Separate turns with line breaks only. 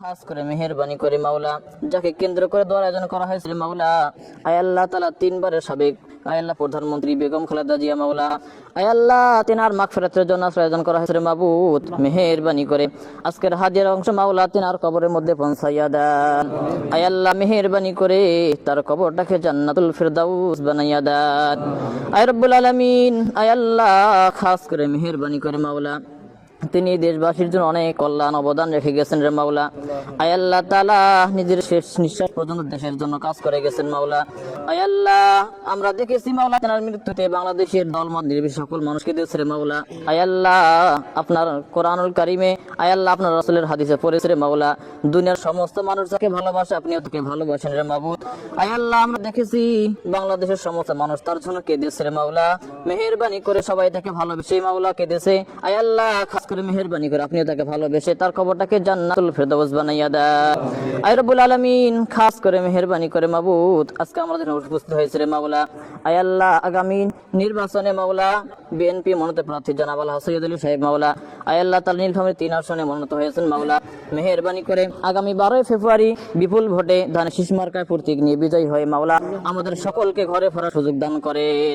খাস করে মেহেরবানি করে মাওলা, যাকে কেন্দ্র করে দোয়ার আয়োজন করা হয়েছিল মাওলা। আয় আল্লাহ তালা তিনবারের সাবেক, আয় আল্লাহ প্রধানমন্ত্রী বেগম খালেদা জিয়া মাওলা। আয় আল্লাহ তিনার মাগ ফেরাতের জন্য আয়োজন করা হয়েছিল মাবুত মেহেরবানি করে। আজকের হাজির অংশ মাওলা, তিনার কবরের মধ্যে পৌঁছাইয়া দেন। আয় আল্লাহ মেহেরবানি করে তার কবরটাকে জান্নাতুল ফিরদাউস বানাইয়া দেন। আয় রব্বুল আলামিন, আয় খাস করে মেহেরবানি করে মাওলা। তিনি দেশবাসীর জন্য অনেক কল্যাণ অবদান রেখে গেছেন রে মাওলা। আয় আল্লাহ তালা নিজের শেষ নিঃশ্বাস পর্যন্ত দেশের জন্য কাজ করে গেছেন মাওলা। আমরা তেনার মৃত্যুতে বাংলাদেশের দলমত নির্বিশেষে সকল মানুষকে মাওলা। আয় আল্লাহ, আপনার কোরআনুল কারিমে, আয় আল্লাহ, আপনার রসুলের হাদিসে মাওলা। দুনিয়ার সমস্ত মানুষ যাকে ভালোবাসে ভালোবাসেন রে মাবুদ। আয় আল্লাহ, আমরা দেখেছি বাংলাদেশের সমস্ত মানুষ তার জন্য কেঁদেছে রে মাওলা। মেহেরবানি করে সবাই তাকে ভালোবেসে মাওলা কেঁদেছে আয় আল্লাহ, খাস করে মেহেরবানি করে আপনিও তাকে ভালোবেসে তার খবরটাকে জান্নাতুল বানাইয়া আলামিন, খাস করে মেহেরবানি করে মাবুদ। আজকে আমাদের উপস্থিত হয়েছে মাওলা। আয় আল্লাহ, আগামী নির্বাচনে মাওলা বিএনপি মনোনীত প্রার্থী জনাব আল সৈয়দ আলী সাহেব মাওলা। আয় আল্লাহ তাল নীলফামের তিন আসনে মনোনীত হয়েছেন মাওলা। মেহেরবানি করে আগামী বারোই ফেব্রুয়ারি বিপুল ভোটে ধান শিশু মার্কায় প্রতীক নিয়ে বিজয়ী হয়ে মাওলা। আমাদের সকলকে ঘরে ফেরার সুযোগ দান করেন।